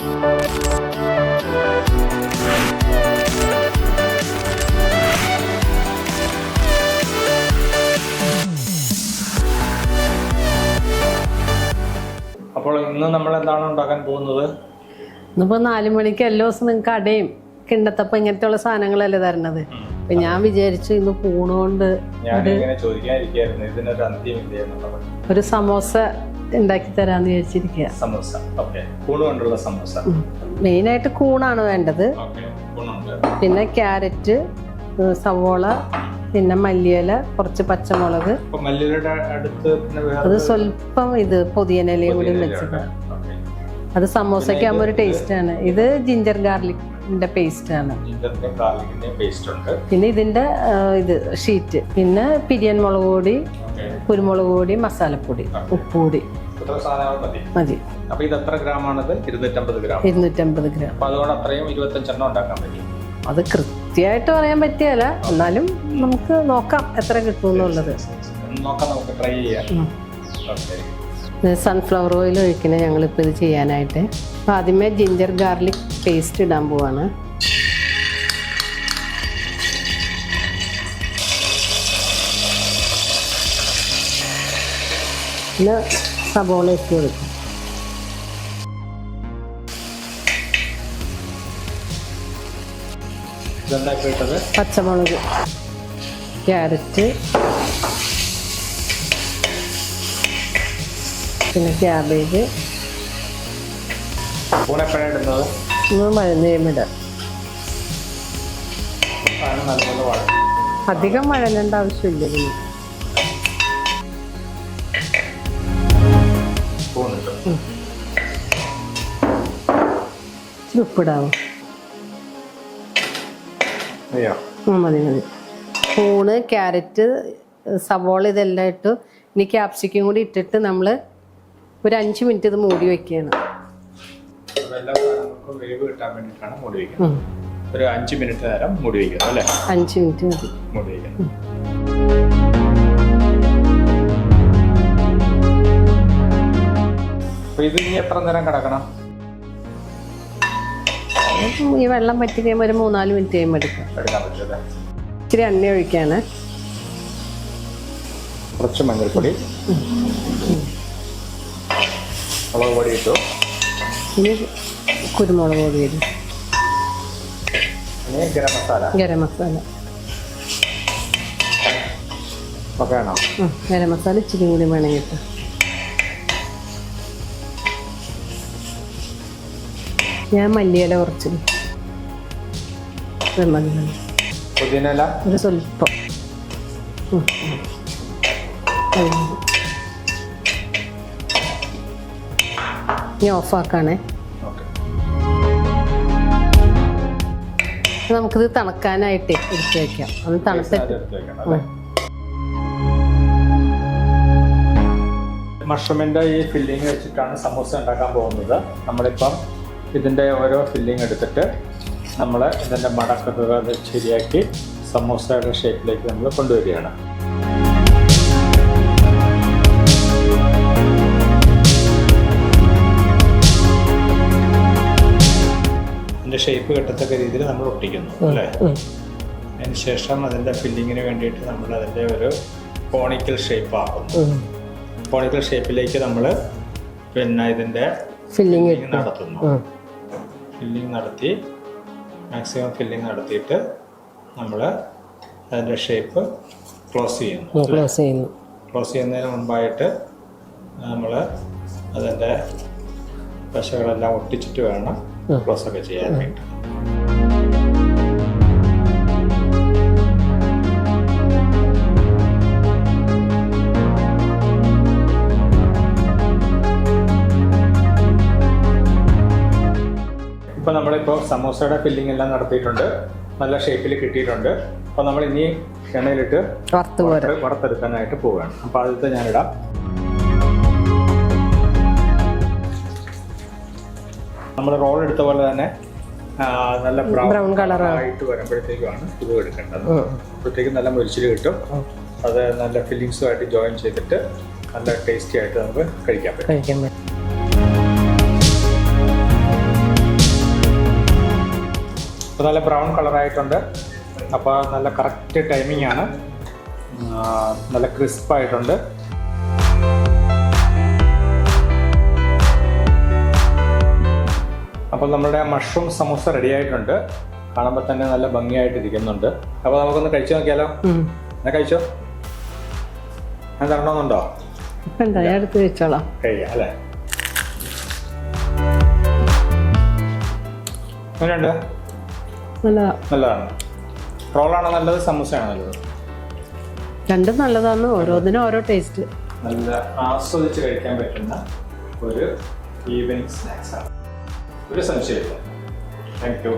അപ്പോൾ ഇന്ന് നമ്മൾ എന്താണ് ഉണ്ടാക്കാൻ പോകുന്നത്? ഇന്നിപ്പോ നാലു മണിക്ക് എല്ലാ ദിവസം നിങ്ങൾക്ക് അടയും കിണ്ടത്തപ്പം ഇങ്ങനത്തെ സാധനങ്ങളല്ലേ തരണത്. അപ്പൊ ഞാൻ വിചാരിച്ചു ഇന്ന് പൂണുകൊണ്ട് ഒരു സമോസ ഉണ്ടാക്കി തരാന്ന് വിചാരിച്ചിരിക്കുക സമോസ കൊണ്ടുള്ള സമോസ. മെയിനായിട്ട് കൂണാണ് വേണ്ടത്. പിന്നെ ക്യാരറ്റ് സവോള പിന്നെ മല്ലിയില കുറച്ച് പച്ചമുളക്. അത് സ്വല്പം ഇത് പുതിയനലയും കൂടി ഓക്കെ അത് സമോസയ്ക്ക് ആകുമ്പോൾ ഒരു ടേസ്റ്റ് ആണ്. ഇത് ജിഞ്ചർ ഗാർലിക്കിന്റെ പേസ്റ്റ് ആണ്. പിന്നെ ഇതിന്റെ ഇത് ഷീറ്റ് പിന്നെ പിരിയൻ മുളക് പൊടി കുരുമുളക് പൊടി മസാലപ്പൊടി ഉപ്പുപൊടി. മതി. അപ്പൊ ഇത് എത്ര ഗ്രാം ആണത്? ഇരുന്നൂറ്റമ്പത് ഗ്രാം ഇരുന്നൂറ്റമ്പത് ഗ്രാം അപ്പൊ അതുകൊണ്ട് അത്രയും ഇരുപത്തഞ്ചെണ്ണം ഉണ്ടാക്കാൻ പറ്റും. അത് കൃത്യമായിട്ട് പറയാൻ പറ്റിയല്ല. എന്നാലും നമുക്ക് നോക്കാം എത്ര കിട്ടുമെന്നുള്ളത് എന്നുള്ളത്. നോക്കാം നമുക്ക് ട്രൈ ചെയ്യാം. സൺഫ്ലവർ ഓയിൽ ഒഴിക്കുന്നത് ഞങ്ങളിപ്പോൾ ഇത് ചെയ്യാനായിട്ട്. അപ്പോൾ ആദ്യമേ ജിഞ്ചർ ഗാർലിക് പേസ്റ്റ് ഇടാൻ പോവാണ്. പിന്നെ സബോള ഇട്ട് കൊടുക്കും. പച്ചമുളക് ക്യാരറ്റ് സാധനം ക്യാബേജ് വാഴും അധികം മഴലേണ്ട ആവശ്യമില്ല ഉപ്പിടാവും? മതി മതി. സ്പൂണ് ക്യാരറ്റ് സവോള ഇതെല്ലാം ഇട്ടു. ഇനി ക്യാപ്സിക്കും കൂടി ഇട്ടിട്ട് നമ്മൾ ഒരു അഞ്ച് മിനിറ്റ് ഇത് മൂടി വെക്കുകയാണ്. വേവ് കിട്ടാൻ വേണ്ടിയിട്ടാണ് മൂടി വെക്കുന്നത്. ഒരു അഞ്ച് മിനിറ്റ് നേരം മൂടി വെക്കണം അല്ലേ? അഞ്ച് മിനിറ്റ് മതി. മൂടി വെക്കണം. ഇത് ഇനി എത്ര നേരം കിടക്കണം? ഈ വെള്ളം പറ്റി കഴിയുമ്പോൾ ഒരു മൂന്നാൽ മിനിറ്റ് കഴിയുമ്പോൾ എടുക്കാം. എടുക്കാൻ പറ്റുമല്ലേ ഇച്ചിരി എണ്ണ ഒഴിക്കാണ്. കുറച്ച് മഞ്ഞൾപ്പൊടി. മുളക് പൊടി ഇട്ടു. ഇനി കുരുമുളക് പൊടി ഇനി ഗരം മസാല. ഗരം മസാല. ഒക്കെ വേണം? ഗരം മസാല ഇച്ചിരി കൂടി വേണമെങ്കിൽ ഇട്ടോ. ഞാൻ മല്ലിയില കുറച്ച് ഇത് മതി മതി. പുതിനയില? ഒരു സ്വല്പം. ഇനി ഓഫാക്കാണേ. നമുക്കിത് തണുക്കാനായിട്ട് എടുത്ത് വയ്ക്കാം അത് തണുത്തിട്ട്. മഷ്റൂമിന്റെ ഈ ഫില്ലിങ് വെച്ചിട്ടാണ് സമൂസ ഉണ്ടാക്കാൻ പോകുന്നത്. നമ്മളിപ്പം ഇതിന്റെ ഓരോ ഫില്ലിങ് എടുത്തിട്ട് നമ്മൾ ഇതിന്റെ മടക്കൊക്കെ ശരിയാക്കി സമൂസയുടെ ഷേപ്പിലേക്ക് നമ്മൾ കൊണ്ടുവരികയാണ്. ഷേപ്പ് കിട്ടത്തക്ക രീതിയിൽ നമ്മൾ ഒട്ടിക്കുന്നു അല്ലേ? അതിനുശേഷം അതിന് ശേഷം അതിന്റെ ഫില്ലിങ്ങിന് വേണ്ടിയിട്ട് നമ്മൾ അതിന്റെ ഒരു കോണിക്കൽ ഷേപ്പ് ആക്കുന്നു. കോണിക്കൽ ഷേപ്പിലേക്ക് നമ്മൾ പിന്നെ ഇതിന്റെ ഫില്ലിങ് ഫില്ലിങ് നടത്തുന്നു. ഫില്ലിങ് നടത്തി മാക്സിമം ഫില്ലിങ് നടത്തിയിട്ട് നമ്മൾ അതിന്റെ ഷേപ്പ് ക്ലോസ് ചെയ്യുന്നു ക്ലോസ് ചെയ്യുന്നു. ക്ലോസ് ചെയ്യുന്നതിന് മുമ്പായിട്ട് നമ്മൾ അതിന്റെ വശങ്ങളെല്ലാം ഒട്ടിച്ചിട്ട് വേണം. ക്ലോസ് ഒക്കെ ചെയ്യാനായിട്ട് ഇപ്പൊ നമ്മളിപ്പോൾ സമോസയുടെ ഫില്ലിംഗ് എല്ലാം നടത്തിയിട്ടുണ്ട്. നല്ല ഷേപ്പിൽ കിട്ടിയിട്ടുണ്ട്. അപ്പോൾ നമ്മൾ ഇനി എണ്ണയിലിട്ട് വറുത്ത് വറുത്തെടുക്കാനായിട്ട് പോവുകയാണ്. അപ്പോൾ ആദ്യത്തെ ഞാനിടാം. നമ്മൾ റോൾ എടുത്ത പോലെ തന്നെ നല്ല ബ്രൗൺ കളർ ആയിട്ട് വരുമ്പോഴത്തേക്കുമാണ് ഇത് എടുക്കേണ്ടത്. അപ്പോഴത്തേക്കും നല്ല മുരിച്ചിൽ കിട്ടും. അത് നല്ല ഫില്ലിങ്സുമായിട്ട് ജോയിൻ ചെയ്തിട്ട് നല്ല ടേസ്റ്റി ആയിട്ട് നമുക്ക് കഴിക്കാൻ പറ്റും. കഴിക്കാൻ പറ്റും. അപ്പോൾ നല്ല ബ്രൗൺ കളറായിട്ടുണ്ട് അപ്പോൾ നല്ല കറക്റ്റ് ടൈമിംഗ് ആണ്. നല്ല ക്രിസ്പായിട്ടുണ്ട് അപ്പോൾ നമ്മുടെ മഷ്റൂം സമൂസ റെഡി ആയിട്ടുണ്ട്. കാണുമ്പോൾ തന്നെ നല്ല ഭംഗിയായിട്ട് ഇരിക്കുന്നുണ്ട്. അപ്പോൾ നമുക്കൊന്ന് കഴിച്ചു നോക്കിയാലോ? ഞാൻ എന്നാ കഴിച്ചോ? ഞാൻ തരണമെന്നുണ്ടോ? ഇപ്പം എന്താ? എടുത്ത് വെച്ചോളാം. കഴിക്കാം അല്ലേ? എങ്ങനെയുണ്ട്? നല്ലതാ നല്ലതാണ്. റോളാണോ നല്ലത് സമൂസയാണോ നല്ലത്? രണ്ടും നല്ലതാണ്. ഓരോന്നിനും ഓരോ ടേസ്റ്റ്. നല്ല ആസ്വദിച്ച് കഴിക്കാൻ പറ്റുന്ന ഒരു ഈവനിങ് സ്നാക്സ് ആണ് ഒരു സംശയമില്ല താങ്ക് യു